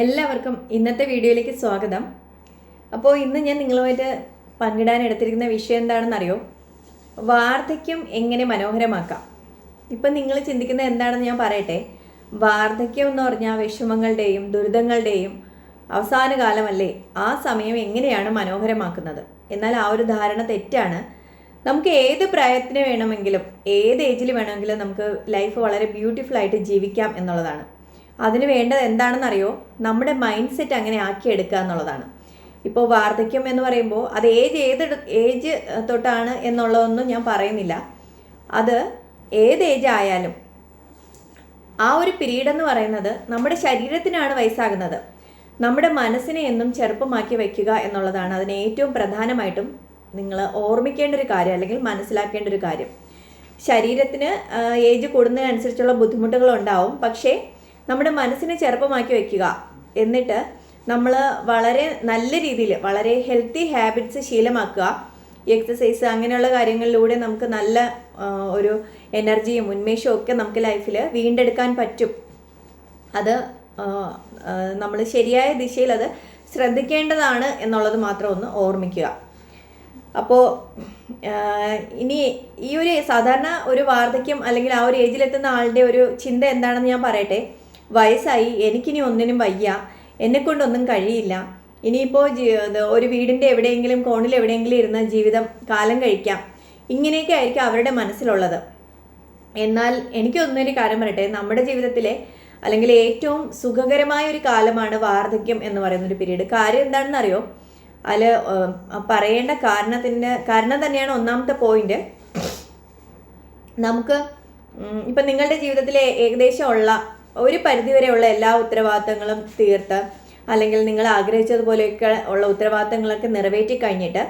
എല്ലാവർക്കും ഇന്നത്തെ വീഡിയോയിലേക്ക് സ്വാഗതം. അപ്പോൾ ഇന്ന് ഞാൻ നിങ്ങളുമായിട്ട് പങ്കിടാൻ എടുത്തിരിക്കുന്ന വിഷയം എന്താണെന്നറിയോ? വാർദ്ധക്യം എങ്ങനെ മനോഹരമാക്കാം? ഇപ്പം നിങ്ങൾ ചിന്തിക്കുന്നത് എന്താണെന്ന് ഞാൻ പറയട്ടെ. വാർദ്ധക്യം എന്ന് പറഞ്ഞാൽ വിഷമങ്ങളുടെയും ദുരിതങ്ങളുടെയും അവസാന കാലമല്ലേ? ആ സമയം എങ്ങനെയാണ് മനോഹരമാക്കുന്നത്? എന്നാൽ ആ ഒരു ധാരണ തെറ്റാണ്. നമുക്ക് ഏത് പ്രായത്തിന് വേണമെങ്കിലും ഏത് ഏജിൽ വേണമെങ്കിലും നമുക്ക് ലൈഫ് വളരെ ബ്യൂട്ടിഫുൾ ആയിട്ട് ജീവിക്കാം എന്നുള്ളതാണ്. അതിന് വേണ്ടത് എന്താണെന്നറിയോ? നമ്മുടെ മൈൻഡ് സെറ്റ് അങ്ങനെ ആക്കിയെടുക്കുക എന്നുള്ളതാണ്. ഇപ്പോൾ വാർദ്ധക്യം എന്ന് പറയുമ്പോൾ അത് ഏജ് ഏത് ഏജ് തൊട്ടാണ് എന്നുള്ളതൊന്നും ഞാൻ പറയുന്നില്ല. അത് ഏത് ഏജ് ആയാലും ആ ഒരു പീരീഡ് എന്ന് പറയുന്നത് നമ്മുടെ ശരീരത്തിനാണ് വയസ്സാകുന്നത്. നമ്മുടെ മനസ്സിനെ എന്നും ചെറുപ്പമാക്കി വയ്ക്കുക എന്നുള്ളതാണ് അതിന് ഏറ്റവും പ്രധാനമായിട്ടും നിങ്ങൾ ഓർമ്മിക്കേണ്ട ഒരു കാര്യം അല്ലെങ്കിൽ മനസ്സിലാക്കേണ്ട ഒരു കാര്യം. ശരീരത്തിന് ഏജ് കൂടുന്നതിനനുസരിച്ചുള്ള ബുദ്ധിമുട്ടുകൾ ഉണ്ടാവും. പക്ഷേ നമ്മുടെ മനസ്സിനെ ചെറുപ്പമാക്കി വയ്ക്കുക എന്നിട്ട് നമ്മൾ വളരെ നല്ല രീതിയിൽ വളരെ ഹെൽത്തി ഹാബിറ്റ്സ് ശീലമാക്കുക. എക്സസൈസ് അങ്ങനെയുള്ള കാര്യങ്ങളിലൂടെ നമുക്ക് നല്ല ഒരു എനർജിയും ഉന്മേഷവും ഒക്കെ നമുക്ക് ലൈഫിൽ വീണ്ടെടുക്കാൻ പറ്റും. അത് നമ്മൾ ശരിയായ ദിശയിൽ അത് ശ്രദ്ധിക്കേണ്ടതാണ് എന്നുള്ളത് മാത്രം ഒന്ന് ഓർമ്മിക്കുക. അപ്പോൾ ഇനി ഈ ഒരു സാധാരണ ഒരു വാർദ്ധക്യം അല്ലെങ്കിൽ ആ ഒരു ഏജിലെത്തുന്ന ആളുടെ ഒരു ചിന്ത എന്താണെന്ന് ഞാൻ പറയട്ടെ. വയസ്സായി. എനിക്കിനി ഒന്നിനും വയ്യ. എന്നെ കൊണ്ടൊന്നും കഴിയില്ല ഇനിയിപ്പോൾ ഒരു വീടിന്റെ എവിടെയെങ്കിലും കോണിൽ എവിടെയെങ്കിലും ഇരുന്ന ജീവിതം കാലം കഴിക്കാം. ഇങ്ങനെയൊക്കെ ആയിരിക്കും അവരുടെ മനസ്സിലുള്ളത്. എന്നാൽ എനിക്കൊന്നൊരു കാര്യം പറയട്ടെ. നമ്മുടെ ജീവിതത്തിലെ അല്ലെങ്കിൽ ഏറ്റവും സുഖകരമായ ഒരു കാലമാണ് വാർദ്ധക്യം എന്ന് പറയുന്ന ഒരു പീരീഡ് കാര്യം എന്താണെന്ന് അറിയോ അതിൽ പറയേണ്ട കാരണത്തിന്റെ കാരണം തന്നെയാണ് ഒന്നാമത്തെ പോയിന്റ് നമുക്ക് ഇപ്പം നിങ്ങളുടെ ജീവിതത്തിലെ ഏകദേശം ഉള്ള ഒരു പരിധിവരെയുള്ള എല്ലാ ഉത്തരവാദിത്തങ്ങളും തീർത്ത് അല്ലെങ്കിൽ നിങ്ങൾ ആഗ്രഹിച്ചതുപോലെയൊക്കെ ഉള്ള ഉത്തരവാദിത്തങ്ങളൊക്കെ നിറവേറ്റി കഴിഞ്ഞിട്ട്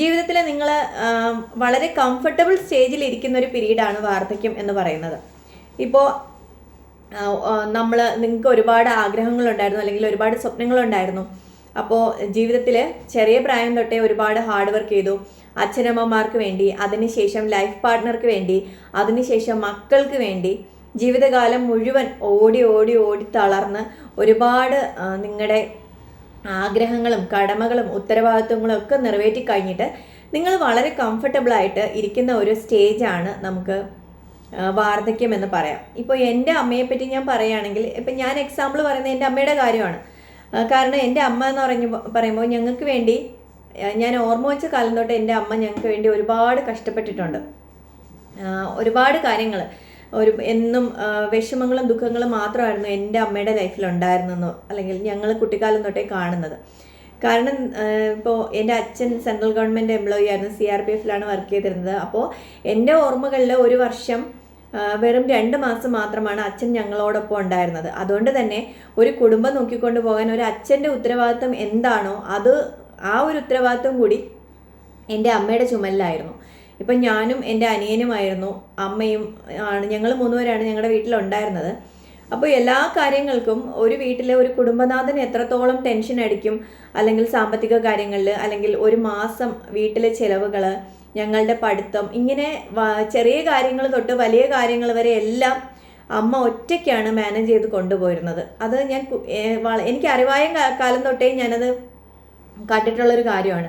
ജീവിതത്തിൽ നിങ്ങൾ വളരെ കംഫർട്ടബിൾ സ്റ്റേജിൽ ഇരിക്കുന്ന ഒരു പീരീഡാണ് വാർദ്ധക്യം എന്ന് പറയുന്നത്. ഇപ്പോൾ നമ്മൾ നിങ്ങൾക്ക് ഒരുപാട് ആഗ്രഹങ്ങളുണ്ടായിരുന്നു അല്ലെങ്കിൽ ഒരുപാട് സ്വപ്നങ്ങളുണ്ടായിരുന്നു. അപ്പോൾ ജീവിതത്തിൽ ചെറിയ പ്രായം തൊട്ടേ ഒരുപാട് ഹാർഡ് വർക്ക് ചെയ്തു. അച്ഛനമ്മമാർക്ക് വേണ്ടി അതിനുശേഷം ലൈഫ് പാർട്ട്ണർക്ക് വേണ്ടി അതിനുശേഷം മക്കൾക്ക് വേണ്ടി ജീവിതകാലം മുഴുവൻ ഓടി ഓടി ഓടി തളർന്ന് ഒരുപാട് നിങ്ങളുടെ ആഗ്രഹങ്ങളും കടമകളും ഉത്തരവാദിത്വങ്ങളും ഒക്കെ നിറവേറ്റി കഴിഞ്ഞിട്ട് നിങ്ങൾ വളരെ കംഫർട്ടബിളായിട്ട് ഇരിക്കുന്ന ഒരു സ്റ്റേജാണ് നമുക്ക് വാർദ്ധക്യം എന്ന് പറയാം. ഇപ്പോൾ എന്റെ അമ്മയെ പറ്റി ഞാൻ പറയുകയാണെങ്കിൽ ഇപ്പം ഞാൻ എക്സാമ്പിൾ പറയുന്നത് എന്റെ അമ്മയുടെ കാര്യമാണ്. കാരണം എന്റെ അമ്മ എന്ന് പറഞ്ഞു പറയുമ്പോൾ ഞങ്ങൾക്ക് വേണ്ടി ഞാൻ ഓർമ്മ വെച്ച കാലം തൊട്ട് എന്റെ അമ്മ ഞങ്ങൾക്ക് വേണ്ടി ഒരുപാട് കഷ്ടപ്പെട്ടിട്ടുണ്ട്. ഒരുപാട് കാര്യങ്ങൾ ഒരു എന്നും വിഷമങ്ങളും ദുഃഖങ്ങളും മാത്രമായിരുന്നു എന്റെ അമ്മയുടെ ലൈഫിൽ ഉണ്ടായിരുന്നെന്നോ അല്ലെങ്കിൽ ഞങ്ങൾ കുട്ടിക്കാലം തൊട്ടേ കാണുന്നത്. കാരണം ഇപ്പോൾ എന്റെ അച്ഛൻ സെൻട്രൽ ഗവൺമെന്റ് എംപ്ലോയി ആയിരുന്നു സി ആർ പി എഫിലാണ് വർക്ക് ചെയ്തിരുന്നത്. അപ്പോൾ എന്റെ ഓർമ്മകളിൽ ഒരു വർഷം വെറും രണ്ട് മാസം മാത്രമാണ് അച്ഛൻ ഞങ്ങളോടൊപ്പം ഉണ്ടായിരുന്നത്. അതുകൊണ്ട് തന്നെ ഒരു കുടുംബം നോക്കിക്കൊണ്ട് പോകാൻ ഒരു അച്ഛന്റെ ഉത്തരവാദിത്തം എന്താണോ അത് ആ ഒരു ഉത്തരവാദിത്തം കൂടി എന്റെ അമ്മയുടെ ചുമലിലായിരുന്നു. ഇപ്പം ഞാനും എന്റെ അനിയനുമായിരുന്നു അമ്മയും ആണ് ഞങ്ങൾ മൂന്നുപേരാണ് ഞങ്ങളുടെ വീട്ടിലുണ്ടായിരുന്നത്. അപ്പോൾ എല്ലാ കാര്യങ്ങൾക്കും ഒരു വീട്ടിലെ ഒരു കുടുംബനാഥൻ എത്രത്തോളം ടെൻഷൻ അടിക്കും അല്ലെങ്കിൽ സാമ്പത്തിക കാര്യങ്ങളിൽ അല്ലെങ്കിൽ ഒരു മാസം വീട്ടിലെ ചിലവുകൾ ഞങ്ങളുടെ പഠിത്തം ഇങ്ങനെ ചെറിയ കാര്യങ്ങൾ തൊട്ട് വലിയ കാര്യങ്ങൾ വരെ എല്ലാം അമ്മ ഒറ്റയ്ക്കാണ് മാനേജ് ചെയ്ത് കൊണ്ടുപോയിരുന്നത്. അത് ഞാൻ എനിക്ക് അറിവായ കാലം തൊട്ടേ ഞാനത് കണ്ടിട്ടുള്ളൊരു കാര്യമാണ്.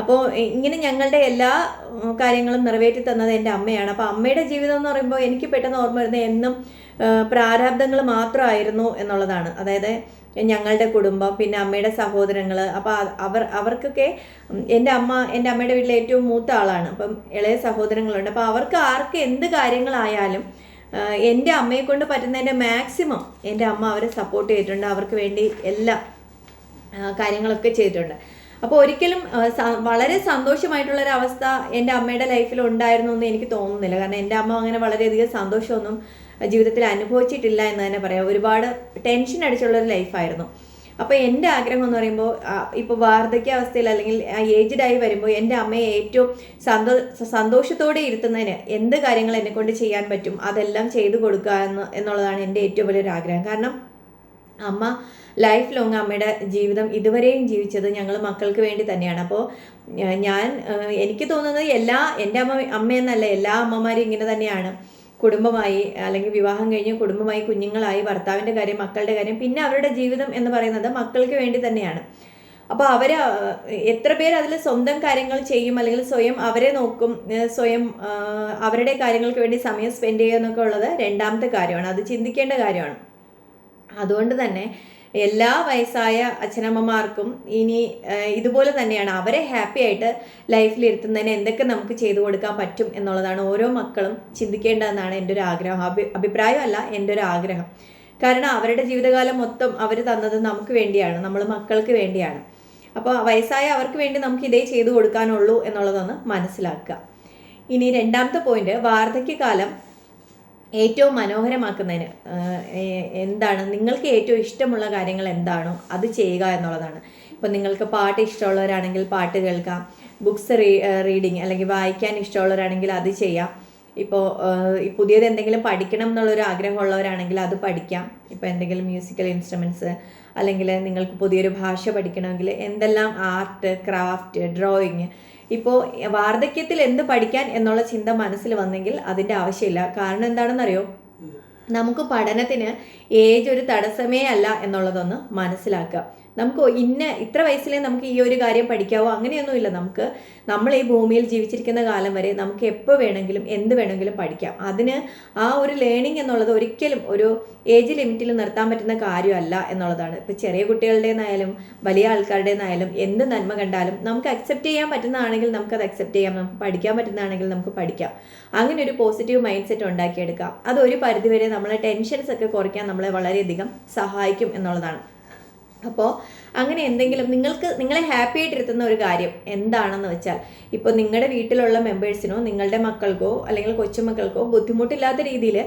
അപ്പോൾ ഇങ്ങനെ ഞങ്ങളുടെ എല്ലാ കാര്യങ്ങളും നിറവേറ്റി തന്നത് എന്റെ അമ്മയാണ്. അപ്പോൾ അമ്മയുടെ ജീവിതം എന്ന് പറയുമ്പോൾ എനിക്ക് പെട്ടെന്ന് ഓർമ്മ വരുന്നത് എന്നും പ്രാരാബ്ദങ്ങൾ മാത്രമായിരുന്നു എന്നുള്ളതാണ്. അതായത് ഞങ്ങളുടെ കുടുംബം പിന്നെ അമ്മയുടെ സഹോദരങ്ങൾ അപ്പോൾ അവർ അവർക്കൊക്കെ എന്റെ അമ്മ എന്റെ അമ്മയുടെ വീട്ടിലെ ഏറ്റവും മൂത്ത ആളാണ്. അപ്പം ഇളയ സഹോദരങ്ങളുണ്ട്. അപ്പോൾ അവർക്ക് ആർക്ക് എന്ത് കാര്യങ്ങളായാലും എന്റെ അമ്മയെ കൊണ്ട് പറ്റുന്നതിന്റെ മാക്സിമം എന്റെ അമ്മ അവരെ സപ്പോർട്ട് ചെയ്തിട്ടുണ്ട്. അവർക്ക് വേണ്ടി എല്ലാ കാര്യങ്ങളൊക്കെ ചെയ്തിട്ടുണ്ട്. അപ്പോൾ ഒരിക്കലും വളരെ സന്തോഷമായിട്ടുള്ള ഒരു അവസ്ഥ എന്റെ അമ്മയുടെ ലൈഫിൽ ഉണ്ടായിരുന്നു എന്ന് എനിക്ക് തോന്നുന്നില്ല. കാരണം എന്റെ അമ്മ അങ്ങനെ വളരെയധികം സന്തോഷമൊന്നും ജീവിതത്തിൽ അനുഭവിച്ചിട്ടില്ല എന്ന് തന്നെ പറയാം. ഒരുപാട് ടെൻഷൻ അടിച്ചുള്ള ഒരു ലൈഫായിരുന്നു അപ്പോൾ എന്റെ ആഗ്രഹം എന്ന് പറയുമ്പോൾ ഇപ്പോൾ വാർദ്ധക്യാവസ്ഥയിൽ അല്ലെങ്കിൽ ആയി വരുമ്പോൾ എന്റെ അമ്മയെ ഏറ്റവും സന്തോ സന്തോഷത്തോടെ ഇരുത്തുന്നതിന് എന്ത് കാര്യങ്ങൾ എന്നെക്കൊണ്ട് ചെയ്യാൻ പറ്റും? അതെല്ലാം ചെയ്തു കൊടുക്കുക എന്ന് എന്നുള്ളതാണ് എന്റെ ഏറ്റവും വലിയൊരു ആഗ്രഹം. കാരണം അമ്മ ലൈഫ് ലോങ് അമ്മയുടെ ജീവിതം ഇതുവരെയും ജീവിച്ചത് ഞങ്ങൾ മക്കൾക്ക് വേണ്ടി തന്നെയാണ്. അപ്പോൾ ഞാൻ എനിക്ക് തോന്നുന്നത് എല്ലാ എന്റെ അമ്മ അമ്മയെന്നല്ല എല്ലാ അമ്മമാരും ഇങ്ങനെ തന്നെയാണ്. കുടുംബമായി അല്ലെങ്കിൽ വിവാഹം കഴിഞ്ഞ് കുടുംബമായി കുഞ്ഞുങ്ങളായി ഭർത്താവിന്റെ കാര്യം മക്കളുടെ കാര്യം പിന്നെ അവരുടെ ജീവിതം എന്ന് പറയുന്നത് മക്കൾക്ക് വേണ്ടി തന്നെയാണ്. അപ്പോൾ അവർ എത്ര പേര് അതിൽ സ്വന്തം കാര്യങ്ങൾ ചെയ്യും അല്ലെങ്കിൽ സ്വയം അവരെ നോക്കും സ്വയം അവരുടെ കാര്യങ്ങൾക്ക് വേണ്ടി സമയം സ്പെൻഡ് ചെയ്യുക എന്നൊക്കെ ഉള്ളത് രണ്ടാമത്തെ കാര്യമാണ്. അത് ചിന്തിക്കേണ്ട കാര്യമാണ്. അതുകൊണ്ട് തന്നെ എല്ലാ വയസ്സായ അച്ഛനമ്മമാർക്കും ഇനി ഇതുപോലെ തന്നെയാണ് അവരെ ഹാപ്പി ആയിട്ട് ലൈഫിൽ ഇരുത്തുന്നതിന് എന്തൊക്കെ നമുക്ക് ചെയ്തു കൊടുക്കാൻ പറ്റും എന്നുള്ളതാണ് ഓരോ മക്കളും ചിന്തിക്കേണ്ടതെന്നാണ് എന്റെ ഒരു ആഗ്രഹം. അഭി അഭിപ്രായമല്ല എന്റെ ഒരു ആഗ്രഹം. കാരണം അവരുടെ ജീവിതകാലം മൊത്തം അവർ തന്നത് നമുക്ക് വേണ്ടിയാണ് നമ്മൾ മക്കൾക്ക് വേണ്ടിയാണ്. അപ്പോൾ വയസ്സായ അവർക്ക് വേണ്ടി നമുക്ക് ഇതേ ചെയ്തു കൊടുക്കാനുള്ളൂ എന്നുള്ളതൊന്ന് മനസ്സിലാക്കുക. ഇനി രണ്ടാമത്തെ പോയിന്റ് വാർദ്ധക്യകാലം. ഏറ്റവും മനോഹരമാക്കുന്നതിന് എന്താണ്? നിങ്ങൾക്ക് ഏറ്റവും ഇഷ്ടമുള്ള കാര്യങ്ങൾ എന്താണോ അത് ചെയ്യുക എന്നുള്ളതാണ്. ഇപ്പം നിങ്ങൾക്ക് പാട്ട് ഇഷ്ടമുള്ളവരാണെങ്കിൽ പാട്ട് കേൾക്കാം. ബുക്സ് റീ റീഡിങ് അല്ലെങ്കിൽ വായിക്കാൻ ഇഷ്ടമുള്ളവരാണെങ്കിൽ അത് ചെയ്യാം. ഇപ്പോൾ പുതിയത് എന്തെങ്കിലും പഠിക്കണം എന്നുള്ളൊരു ആഗ്രഹമുള്ളവരാണെങ്കിൽ അത് പഠിക്കാം. ഇപ്പോൾ എന്തെങ്കിലും മ്യൂസിക്കൽ ഇൻസ്ട്രുമെന്റ്സ് അല്ലെങ്കിൽ നിങ്ങൾക്ക് പുതിയൊരു ഭാഷ പഠിക്കണമെങ്കിൽ എന്തെല്ലാം ആർട്ട് ക്രാഫ്റ്റ് ഡ്രോയിങ് ഇപ്പോൾ വാർദ്ധക്യത്തിൽ എന്ത് പഠിക്കാൻ എന്നുള്ള ചിന്ത മനസ്സിൽ വന്നെങ്കിൽ അതിന്റെ ആവശ്യമില്ല. കാരണം എന്താണെന്നറിയോ? നമുക്ക് പഠനത്തിന് ഏജ് ഒരു തടസ്സമേ അല്ല എന്നുള്ളതൊന്ന് മനസ്സിലാക്കുക. നമുക്ക് ഇന്ന ഇത്ര വയസ്സിലേ നമുക്ക് ഈ ഒരു കാര്യം പഠിക്കാവോ? അങ്ങനെയൊന്നുമില്ല നമുക്ക്. നമ്മൾ ഈ ഭൂമിയിൽ ജീവിച്ചിരിക്കുന്ന കാലം വരെ നമുക്ക് എപ്പോൾ വേണമെങ്കിലും എന്ത് വേണമെങ്കിലും പഠിക്കാം. അതിന് ആ ഒരു ലേണിംഗ് എന്നുള്ളത് ഒരിക്കലും ഒരു ഏജ് ലിമിറ്റിൽ നിർത്താൻ പറ്റുന്ന കാര്യമല്ല എന്നുള്ളതാണ്. ഇപ്പോൾ ചെറിയ കുട്ടികളുടേതായാലും വലിയ ആൾക്കാരുടേതായാലും എന്ത് നന്മ കണ്ടാലും നമുക്ക് അക്സെപ്റ്റ് ചെയ്യാൻ പറ്റുന്നതാണെങ്കിൽ നമുക്കത് അക്സെപ്റ്റ് ചെയ്യാം. നമുക്ക് പഠിക്കാൻ പറ്റുന്നതാണെങ്കിൽ നമുക്ക് പഠിക്കാം. അങ്ങനെ ഒരു പോസിറ്റീവ് മൈൻഡ് സെറ്റ് ഉണ്ടാക്കിയെടുക്കാം. അത് ഒരു പരിധിവരെ നമ്മളെ ടെൻഷൻസ് ഒക്കെ കുറയ്ക്കാൻ നമ്മളെ വളരെയധികം സഹായിക്കും എന്നുള്ളതാണ്. അപ്പോൾ അങ്ങനെ എന്തെങ്കിലും നിങ്ങൾക്ക് നിങ്ങളെ ഹാപ്പി ആയിട്ടിരുത്തുന്ന ഒരു കാര്യം എന്താണെന്ന് വെച്ചാൽ ഇപ്പോൾ നിങ്ങളുടെ വീട്ടിലുള്ള മെമ്പേഴ്സിനോ നിങ്ങളുടെ മക്കൾക്കോ അല്ലെങ്കിൽ കൊച്ചുമക്കൾക്കോ ബുദ്ധിമുട്ടില്ലാത്ത രീതിയിൽ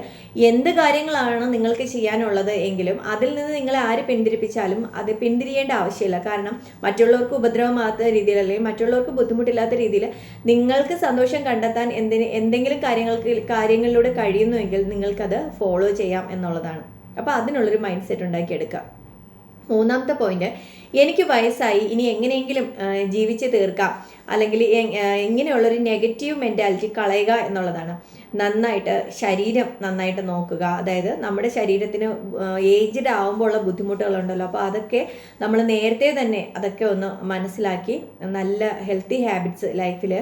എന്ത് കാര്യങ്ങളാണ് നിങ്ങൾക്ക് ചെയ്യാനുള്ളത് എങ്കിലും അതിൽ നിന്ന് നിങ്ങളെ ആര് പിന്തിരിപ്പിച്ചാലും അത് പിന്തിരിയേണ്ട ആവശ്യമില്ല. കാരണം മറ്റുള്ളവർക്ക് ഉപദ്രവമാകാത്ത രീതിയിൽ അല്ലെങ്കിൽ മറ്റുള്ളവർക്ക് ബുദ്ധിമുട്ടില്ലാത്ത രീതിയിൽ നിങ്ങൾക്ക് സന്തോഷം കണ്ടെത്താൻ എന്തിന് എന്തെങ്കിലും കാര്യങ്ങൾക്ക് കാര്യങ്ങളിലൂടെ കഴിയുന്നുവെങ്കിൽ നിങ്ങൾക്കത് ഫോളോ ചെയ്യാം എന്നുള്ളതാണ്. അപ്പോൾ അതിനുള്ളൊരു മൈൻഡ് സെറ്റ് ഉണ്ടാക്കിയെടുക്കാം മൂന്നാമത്തെ പോയിന്റ് എനിക്ക് വയസ്സായി. ഇനി എങ്ങനെയെങ്കിലും ജീവിച്ച് തീർക്കാം. അല്ലെങ്കിൽ ഇങ്ങനെയുള്ളൊരു നെഗറ്റീവ് മെന്റാലിറ്റി കളയുക എന്നുള്ളതാണ്. നന്നായിട്ട് ശരീരം നന്നായിട്ട് നോക്കുക. അതായത് നമ്മുടെ ശരീരത്തിന് ഏജ്ഡ് ഉള്ള ബുദ്ധിമുട്ടുകളുണ്ടല്ലോ. അപ്പോൾ അതൊക്കെ നമ്മൾ നേരത്തെ തന്നെ അതൊക്കെ ഒന്ന് മനസ്സിലാക്കി നല്ല ഹെൽത്തി ഹാബിറ്റ്സ് ലൈഫിൽ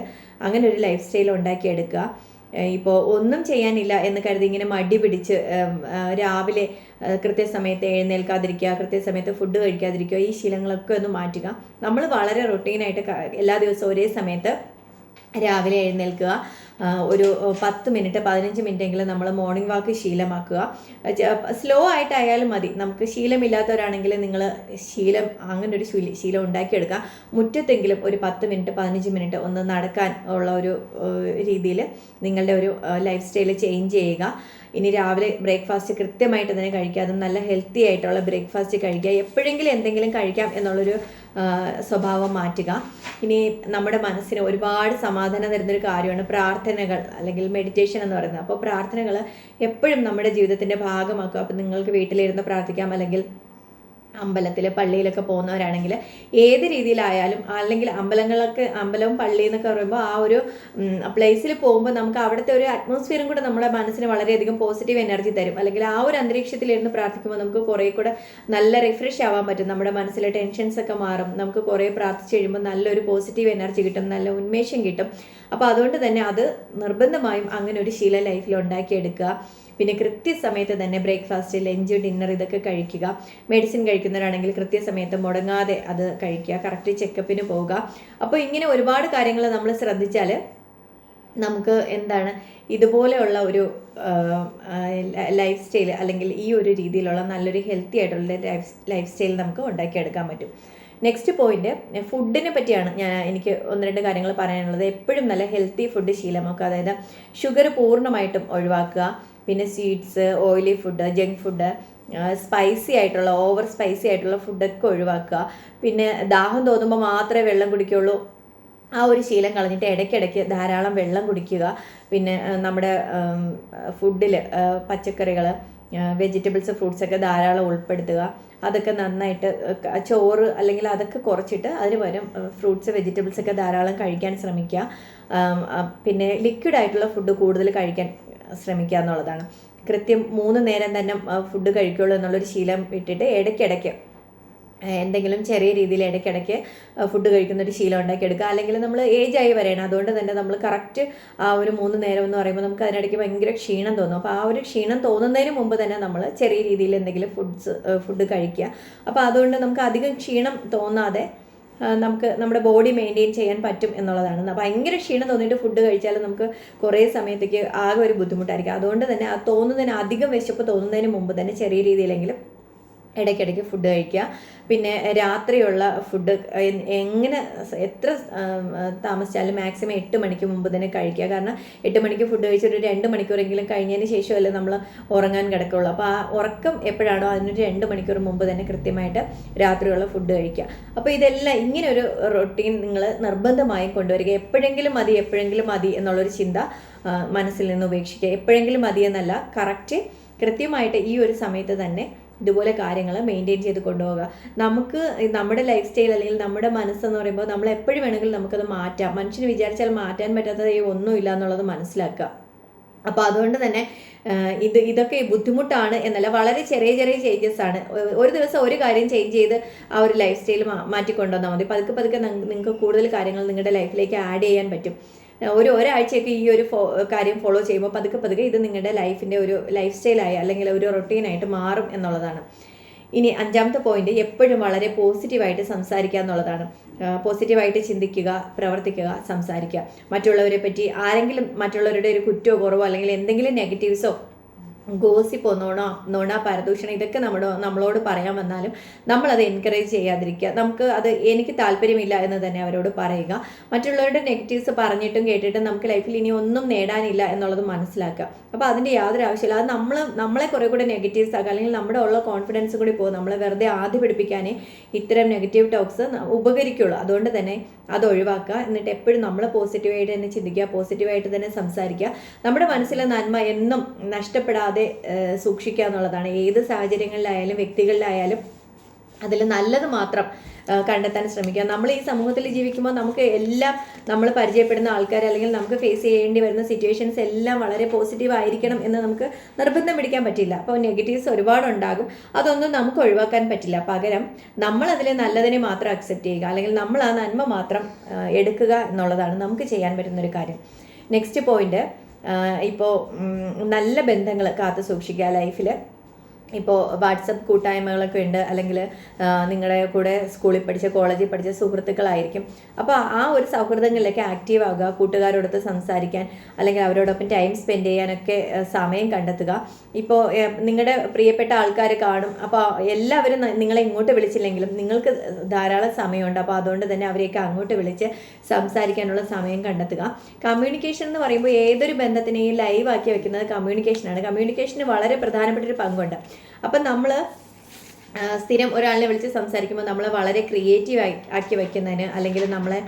അങ്ങനെ ഒരു ലൈഫ് സ്റ്റൈൽ ഉണ്ടാക്കിയെടുക്കുക. ഇപ്പോൾ ഒന്നും ചെയ്യാനില്ല എന്ന് കരുതി ഇങ്ങനെ മടി പിടിച്ച് രാവിലെ കൃത്യസമയത്ത് എഴുന്നേൽക്കാതിരിക്കുക കൃത്യസമയത്ത് ഫുഡ് കഴിക്കാതിരിക്കുക ഈ ശീലങ്ങളൊക്കെ ഒന്ന് മാറ്റുക. നമ്മൾ വളരെ റൊട്ടീനായിട്ട് എല്ലാ ദിവസവും ഒരേ സമയത്ത് രാവിലെ എഴുന്നേൽക്കുക. ഒരു പത്ത് മിനിറ്റ് പതിനഞ്ച് മിനിറ്റെങ്കിലും നമ്മൾ മോർണിംഗ് വാക്ക് ശീലമാക്കുക. സ്ലോ ആയിട്ടായാലും മതി. നമുക്ക് ശീലമില്ലാത്തവരാണെങ്കിൽ നിങ്ങൾ ശീലം അങ്ങനെ ഒരു ശീലം ഉണ്ടാക്കിയെടുക്കുക മുറ്റത്തെങ്കിലും ഒരു പത്ത് മിനിറ്റ് പതിനഞ്ച് മിനിറ്റ് ഒന്ന് നടക്കാൻ ഉള്ള ഒരു രീതിയിൽ നിങ്ങളുടെ ഒരു ലൈഫ് സ്റ്റൈൽ ചേഞ്ച് ചെയ്യുക. ഇനി രാവിലെ ബ്രേക്ക്ഫാസ്റ്റ് കൃത്യമായിട്ട് തന്നെ കഴിക്കുക. അതും നല്ല ഹെൽത്തി ആയിട്ടുള്ള ബ്രേക്ക്ഫാസ്റ്റ് കഴിക്കുക. എപ്പോഴെങ്കിലും എന്തെങ്കിലും കഴിക്കാം എന്നുള്ളൊരു സ്വഭാവം മാറ്റുക. ഇനി നമ്മുടെ മനസ്സിന് ഒരുപാട് സമാധാനം തരുന്നൊരു കാര്യമാണ് പ്രാർത്ഥനകൾ അല്ലെങ്കിൽ മെഡിറ്റേഷൻ എന്ന് പറയുന്നത്. അപ്പോൾ പ്രാർത്ഥനകൾ എപ്പോഴും നമ്മുടെ ജീവിതത്തിന്റെ ഭാഗമാക്കുക. അപ്പോൾ നിങ്ങൾക്ക് വീട്ടിലിരുന്ന് പ്രാർത്ഥിക്കാം അല്ലെങ്കിൽ അമ്പലത്തിൽ പള്ളിയിലൊക്കെ പോകുന്നവരാണെങ്കിൽ ഏത് രീതിയിലായാലും അല്ലെങ്കിൽ അമ്പലങ്ങളൊക്കെ അമ്പലവും പള്ളി എന്നൊക്കെ പറയുമ്പോൾ ആ ഒരു പ്ലേസിൽ പോകുമ്പോൾ നമുക്ക് അവിടുത്തെ ഒരു അറ്റ്മോസ്ഫിയറും കൂടെ നമ്മുടെ മനസ്സിന് വളരെയധികം പോസിറ്റീവ് എനർജി തരും. അല്ലെങ്കിൽ ആ ഒരു അന്തരീക്ഷത്തിലിരുന്ന് പ്രാർത്ഥിക്കുമ്പോൾ നമുക്ക് കുറേ കൂടെ നല്ല റിഫ്രഷ് ആവാൻ പറ്റും. നമ്മുടെ മനസ്സിലെ ടെൻഷൻസ് ഒക്കെ മാറും. നമുക്ക് കുറേ പ്രാർത്ഥിച്ചു കഴിയുമ്പോൾ നല്ലൊരു പോസിറ്റീവ് എനർജി കിട്ടും. നല്ല ഉന്മേഷം കിട്ടും. അപ്പോൾ അതുകൊണ്ട് തന്നെ അത് നിർബന്ധമായും അങ്ങനെ ഒരു ശീല ലൈഫിൽ ഉണ്ടാക്കിയെടുക്കുക. പിന്നെ കൃത്യസമയത്ത് തന്നെ ബ്രേക്ക്ഫാസ്റ്റ് ലഞ്ച് ഡിന്നർ ഇതൊക്കെ കഴിക്കുക. മെഡിസിൻ കഴിക്കുന്നവരാണെങ്കിൽ കൃത്യസമയത്ത് മുടങ്ങാതെ അത് കഴിക്കുക. കറക്റ്റ് ചെക്കപ്പിന് പോവുക. അപ്പോൾ ഇങ്ങനെ ഒരുപാട് കാര്യങ്ങൾ നമ്മൾ ശ്രദ്ധിച്ചാൽ നമുക്ക് എന്താണ് ഇതുപോലെയുള്ള ഒരു ലൈഫ് സ്റ്റൈൽ അല്ലെങ്കിൽ ഈ ഒരു രീതിയിലുള്ള നല്ലൊരു ഹെൽത്തി ആയിട്ടുള്ള ലൈഫ് ലൈഫ് സ്റ്റൈൽ നമുക്ക് ഉണ്ടാക്കിയെടുക്കാൻ പറ്റും. നെക്സ്റ്റ് പോയിന്റ് ഫുഡിനെ പറ്റിയാണ് ഞാൻ എനിക്ക് ഒന്ന് രണ്ട് കാര്യങ്ങൾ പറയാനുള്ളത്. എപ്പോഴും നല്ല ഹെൽത്തി ഫുഡ് ശീലമാക്കുക. അതായത് ഷുഗർ പൂർണമായിട്ടും ഒഴിവാക്കുക. പിന്നെ sweets oily food junk food spicy ആയിട്ടുള്ള ഓവർ സ്പൈസി ആയിട്ടുള്ള ഫുഡൊക്കെ ഒഴിവാക്കുക. പിന്നെ ദാഹം തോന്നുമ്പോൾ മാത്രമേ വെള്ളം കുടിക്കുകയുള്ളൂ. ആ ഒരു ശീലം കളഞ്ഞിട്ട് ഇടയ്ക്കിടയ്ക്ക് ധാരാളം വെള്ളം കുടിക്കുക. പിന്നെ നമ്മുടെ ഫുഡിൽ പച്ചക്കറികൾ വെജിറ്റബിൾസ് ഫ്രൂട്ട്സ് ഒക്കെ ധാരാളം ഉൾപ്പെടുത്തുക. അതൊക്കെ നന്നായിട്ട് ചോറ് അല്ലെങ്കിൽ അതൊക്കെ കുറച്ചിട്ട് അതിന് പകരം ഫ്രൂട്ട്സ് വെജിറ്റബിൾസ് ഒക്കെ ധാരാളം കഴിക്കാൻ ശ്രമിക്കുക. പിന്നെ ലിക്വിഡ് ആയിട്ടുള്ള ഫുഡ് കൂടുതൽ കഴിക്കാൻ ശ്രമിക്കുക എന്നുള്ളതാണ്. കൃത്യം മൂന്ന് നേരം തന്നെ ഫുഡ് കഴിക്കുള്ളൂ എന്നുള്ളൊരു ശീലം ഇട്ടിട്ട് ഇടയ്ക്കിടയ്ക്ക് എന്തെങ്കിലും ചെറിയ രീതിയിൽ ഇടയ്ക്കിടയ്ക്ക് ഫുഡ് കഴിക്കുന്ന ഒരു ശീലം ഉണ്ടാക്കിയെടുക്കുക. അല്ലെങ്കിൽ നമ്മൾ ഏജ് ആയി വരണം. അതുകൊണ്ട് തന്നെ നമ്മൾ കറക്റ്റ് ആ ഒരു മൂന്ന് നേരം എന്ന് പറയുമ്പോൾ നമുക്ക് അതിനിടയ്ക്ക് ഭയങ്കര ക്ഷീണം തോന്നും. അപ്പോൾ ആ ഒരു ക്ഷീണം തോന്നുന്നതിന് മുമ്പ് തന്നെ നമ്മൾ ചെറിയ രീതിയിൽ എന്തെങ്കിലും ഫുഡ്സ് ഫുഡ് കഴിക്കുക. അപ്പോൾ അതുകൊണ്ട് നമുക്ക് അധികം ക്ഷീണം തോന്നാതെ നമുക്ക് നമ്മുടെ ബോഡി മെയിന്റെയിൻ ചെയ്യാൻ പറ്റും എന്നുള്ളതാണ്. ഭയങ്കര ക്ഷീണം തോന്നിയിട്ട് ഫുഡ് കഴിച്ചാൽ നമുക്ക് കുറേ സമയത്തേക്ക് ആകെ ഒരു ബുദ്ധിമുട്ടായിരിക്കും. അതുകൊണ്ട് തന്നെ ആ തോന്നുന്നതിന് അധികം വിശപ്പ് തോന്നുന്നതിന് മുമ്പ് തന്നെ ചെറിയ രീതിയിലെങ്കിലും ഇടയ്ക്കിടയ്ക്ക് ഫുഡ് കഴിക്കുക. പിന്നെ രാത്രിയുള്ള ഫുഡ് എങ്ങനെ എത്ര താമസിച്ചാലും മാക്സിമം എട്ട് മണിക്ക് മുമ്പ് തന്നെ കഴിക്കുക. കാരണം എട്ട് മണിക്ക് ഫുഡ് കഴിച്ചൊരു രണ്ട് മണിക്കൂറെങ്കിലും കഴിഞ്ഞതിന് ശേഷമല്ലേ നമ്മൾ ഉറങ്ങാൻ കിടക്കുള്ളൂ. അപ്പോൾ ആ ഉറക്കം എപ്പോഴാണോ അതിനൊരു രണ്ട് മണിക്കൂർ മുമ്പ് തന്നെ കൃത്യമായിട്ട് രാത്രിയുള്ള ഫുഡ് കഴിക്കുക. അപ്പോൾ ഇതെല്ലാം ഇങ്ങനെ ഒരു റൊട്ടീൻ നിങ്ങൾ നിർബന്ധമായും കൊണ്ടുവരിക. എപ്പോഴെങ്കിലും മതി എപ്പോഴെങ്കിലും മതി എന്നുള്ളൊരു ചിന്ത മനസ്സിൽ നിന്ന് ഉപേക്ഷിക്കുക. എപ്പോഴെങ്കിലും മതി എന്നല്ല കറക്റ്റ് കൃത്യമായിട്ട് ഈ ഒരു സമയത്ത് തന്നെ ഇതുപോലെ കാര്യങ്ങൾ മെയിന്റെയിൻ ചെയ്ത് കൊണ്ടുപോകുക നമുക്ക് നമ്മുടെ ലൈഫ് സ്റ്റൈൽ അല്ലെങ്കിൽ നമ്മുടെ മനസ്സെന്ന് പറയുമ്പോൾ നമ്മൾ എപ്പോഴും വേണമെങ്കിലും നമുക്കത് മാറ്റാം. മനുഷ്യന് വിചാരിച്ചാൽ മാറ്റാൻ പറ്റാത്തത് ഒന്നുമില്ല എന്നുള്ളത് മനസ്സിലാക്കുക. അപ്പോൾ അതുകൊണ്ട് തന്നെ ഇത് ഇതൊക്കെ ബുദ്ധിമുട്ടാണ് എന്നല്ല വളരെ ചെറിയ ചെറിയ ചേഞ്ചസ് ആണ്. ഒരു ദിവസം ഒരു കാര്യം ചേഞ്ച് ചെയ്ത് ആ ഒരു ലൈഫ് സ്റ്റൈൽ മാറ്റിക്കൊണ്ടുവന്നാൽ മതി. പതുക്കെ പതുക്കെ നിങ്ങൾക്ക് കൂടുതൽ കാര്യങ്ങൾ നിങ്ങളുടെ ലൈഫിലേക്ക് ആഡ് ചെയ്യാൻ പറ്റും. ഒരു ഒരാഴ്ചയൊക്കെ ഈ ഒരു കാര്യം ഫോളോ ചെയ്യുമ്പോൾ പതുക്കെ പതുക്കെ ഇത് നിങ്ങളുടെ ലൈഫിന്റെ ഒരു ലൈഫ് സ്റ്റൈലായി അല്ലെങ്കിൽ ഒരു റൊട്ടീനായിട്ട് മാറും എന്നുള്ളതാണ്. ഇനി അഞ്ചാമത്തെ പോയിന്റ് എപ്പോഴും വളരെ പോസിറ്റീവായിട്ട് സംസാരിക്കുക എന്നുള്ളതാണ്. പോസിറ്റീവായിട്ട് ചിന്തിക്കുക പ്രവർത്തിക്കുക സംസാരിക്കുക. മറ്റുള്ളവരെ പറ്റി ആരെങ്കിലും മറ്റുള്ളവരുടെ ഒരു കുറ്റമോ കുറവോ അല്ലെങ്കിൽ എന്തെങ്കിലും നെഗറ്റീവ്സോ ഗോസിപ്പോ ഒന്നോണോ നോണ പരദൂഷണം ഇതൊക്കെ നമ്മുടെ നമ്മളോട് പറയാൻ വന്നാലും നമ്മളത് എൻകറേജ് ചെയ്യാതിരിക്കുക. നമുക്ക് അത് എനിക്ക് താല്പര്യമില്ല എന്ന് തന്നെ അവരോട് പറയുക. മറ്റുള്ളവരുടെ നെഗറ്റീവ്സ് പറഞ്ഞിട്ടും കേട്ടിട്ടും നമുക്ക് ലൈഫിൽ ഇനി ഒന്നും നേടാനില്ല എന്നുള്ളത് മനസ്സിലാക്കുക. അപ്പോൾ അതിന്റെ യാതൊരു ആവശ്യമില്ല. അത് നമ്മൾ നമ്മളെ കുറേ കൂടെ നെഗറ്റീവ്സ് ആക്കുക. അല്ലെങ്കിൽ നമ്മുടെ ഉള്ള കോൺഫിഡൻസ് കൂടി പോകും. നമ്മളെ വെറുതെ ആദ്യ പിടിപ്പിക്കാനേ ഇത്തരം നെഗറ്റീവ് ടോക്സ് ഉപകരിക്കുള്ളൂ. അതുകൊണ്ട് തന്നെ അത് ഒഴിവാക്കുക. എന്നിട്ട് എപ്പോഴും നമ്മൾ പോസിറ്റീവായിട്ട് തന്നെ ചിന്തിക്കുക. പോസിറ്റീവായിട്ട് തന്നെ സംസാരിക്കുക. നമ്മുടെ മനസ്സിലെ നന്മ എന്നും നഷ്ടപ്പെടാതെ കൂടാതെ സൂക്ഷിക്കുക എന്നുള്ളതാണ്. ഏത് സാഹചര്യങ്ങളിലായാലും വ്യക്തികളിലായാലും അതിൽ നല്ലത് മാത്രം കണ്ടെത്താൻ ശ്രമിക്കുക. നമ്മൾ ഈ സമൂഹത്തിൽ ജീവിക്കുമ്പോൾ നമുക്ക് എല്ലാം നമ്മൾ പരിചയപ്പെടുന്ന ആൾക്കാർ അല്ലെങ്കിൽ നമുക്ക് ഫേസ് ചെയ്യേണ്ടി വരുന്ന സിറ്റുവേഷൻസ് എല്ലാം വളരെ പോസിറ്റീവ് ആയിരിക്കണം എന്ന് നമുക്ക് നിർബന്ധം പിടിക്കാൻ പറ്റില്ല. അപ്പോൾ നെഗറ്റീവ്സ് ഒരുപാട് ഉണ്ടാകും അതൊന്നും നമുക്ക് ഒഴിവാക്കാൻ പറ്റില്ല. പകരം നമ്മൾ അതിലെ നല്ലതിനെ മാത്രം അക്സെപ്റ്റ് ചെയ്യുക. അല്ലെങ്കിൽ നമ്മൾ ആ നന്മ മാത്രം എടുക്കുക എന്നുള്ളതാണ് നമുക്ക് ചെയ്യാൻ പറ്റുന്ന ഒരു കാര്യം. നെക്സ്റ്റ് പോയിന്റ് ഇപ്പോൾ നല്ല ബന്ധങ്ങൾ കാത്തു സൂക്ഷിക്കുക ലൈഫിൽ ഇപ്പോൾ വാട്സപ്പ് കൂട്ടായ്മകളൊക്കെ ഉണ്ട്. അല്ലെങ്കിൽ നിങ്ങളുടെ കൂടെ സ്കൂളിൽ പഠിച്ച കോളേജിൽ പഠിച്ച സുഹൃത്തുക്കളായിരിക്കും. അപ്പോൾ ആ ഒരു സൗഹൃദങ്ങളിലേക്ക് ആക്റ്റീവ് ആകുക കൂട്ടുകാരോടൊത്ത് സംസാരിക്കാൻ അല്ലെങ്കിൽ അവരോടൊപ്പം ടൈം സ്പെൻഡ് ചെയ്യാനൊക്കെ സമയം കണ്ടെത്തുക. ഇപ്പോൾ നിങ്ങളുടെ പ്രിയപ്പെട്ട ആൾക്കാർ കാണും. അപ്പോൾ എല്ലാവരും നിങ്ങളെ ഇങ്ങോട്ട് വിളിച്ചില്ലെങ്കിലും നിങ്ങൾക്ക് ധാരാളം സമയമുണ്ട്. അപ്പോൾ അതുകൊണ്ട് തന്നെ അവരെയൊക്കെ അങ്ങോട്ട് വിളിച്ച് സംസാരിക്കാനുള്ള സമയം കണ്ടെത്തുക. കമ്മ്യൂണിക്കേഷൻ എന്ന് പറയുമ്പോൾ ഏതൊരു ബന്ധത്തിനെയും ലൈവ് ആക്കി വെക്കുന്നത് കമ്മ്യൂണിക്കേഷനാണ് കമ്മ്യൂണിക്കേഷന് വളരെ പ്രധാനപ്പെട്ട ഒരു പങ്കുണ്ട്. അപ്പം നമ്മൾ സ്ഥിരം ഒരാളിനെ വിളിച്ച് സംസാരിക്കുമ്പോൾ നമ്മളെ വളരെ ക്രിയേറ്റീവ് ആക്കി വയ്ക്കുന്നതിന് അല്ലെങ്കിൽ നമ്മളെ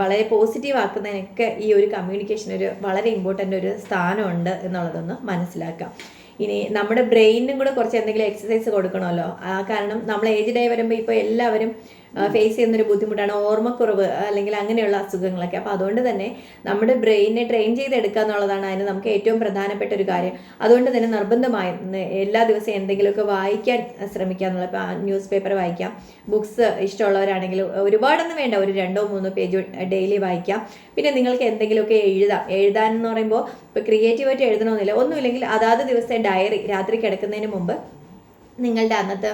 വളരെ പോസിറ്റീവ് ആക്കുന്നതിനൊക്കെ ഈ ഒരു കമ്മ്യൂണിക്കേഷൻ ഒരു വളരെ ഇമ്പോർട്ടന്റ് ഒരു സ്ഥാനമുണ്ട് എന്നുള്ളതൊന്ന് മനസ്സിലാക്കാം. ഇനി നമ്മുടെ ബ്രെയിനും കൂടെ കുറച്ച് എന്തെങ്കിലും എക്സസൈസ് കൊടുക്കണമല്ലോ. കാരണം നമ്മൾ ഏജ് ഡേ വരുമ്പോൾ ഇപ്പോൾ എല്ലാവരും ഫേസ് ചെയ്യുന്നൊരു ബുദ്ധിമുട്ടാണ് ഓർമ്മക്കുറവ് അല്ലെങ്കിൽ അങ്ങനെയുള്ള അസുഖങ്ങളൊക്കെ. അപ്പോൾ അതുകൊണ്ട് തന്നെ നമ്മുടെ ബ്രെയിനെ ട്രെയിൻ ചെയ്തെടുക്കുക എന്നുള്ളതാണ് അതിന് നമുക്ക് ഏറ്റവും പ്രധാനപ്പെട്ട ഒരു കാര്യം. അതുകൊണ്ട് തന്നെ നിർബന്ധമായും എല്ലാ ദിവസവും എന്തെങ്കിലുമൊക്കെ വായിക്കാൻ ശ്രമിക്കുക എന്നുള്ള ന്യൂസ് പേപ്പർ വായിക്കാം. ബുക്സ് ഇഷ്ടമുള്ളവരാണെങ്കിൽ ഒരുപാടൊന്നും വേണ്ട ഒരു രണ്ടോ മൂന്നോ പേജ് ഡെയിലി വായിക്കാം. പിന്നെ നിങ്ങൾക്ക് എന്തെങ്കിലുമൊക്കെ എഴുതാം. എഴുതാൻ എന്ന് പറയുമ്പോൾ ഇപ്പോൾ ക്രിയേറ്റീവായിട്ട് എഴുതണമെന്നില്ല. ഒന്നുമില്ലെങ്കിൽ അതാത് ദിവസത്തെ ഡയറി രാത്രി കിടക്കുന്നതിന് മുമ്പ് നിങ്ങളുടെ അന്നത്തെ